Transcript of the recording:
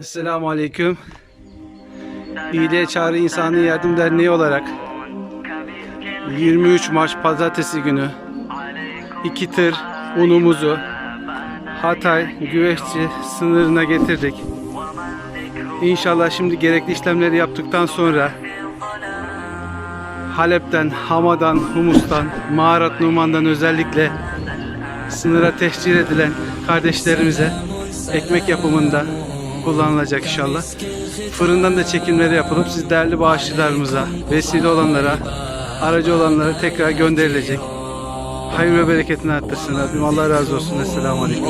Esselamu Aleyküm. İyiliğe Çağrı İnsani Yardım Derneği olarak 23 Mart Pazartesi günü iki tır unumuzu Hatay Güveççi sınırına getirdik. İnşallah şimdi gerekli işlemleri yaptıktan sonra Halep'ten, Hama'dan, Humus'tan, Mağarat Numan'dan özellikle sınıra tehcir edilen kardeşlerimize ekmek yapımında kullanılacak inşallah. Fırından da çekimleri yapılıp siz değerli bağışçılarımıza, vesile olanlara, aracı olanlara tekrar gönderilecek. Hayır ve bereketini arttırsın Rabbim. Allah razı olsun. Esselamu Aleyküm.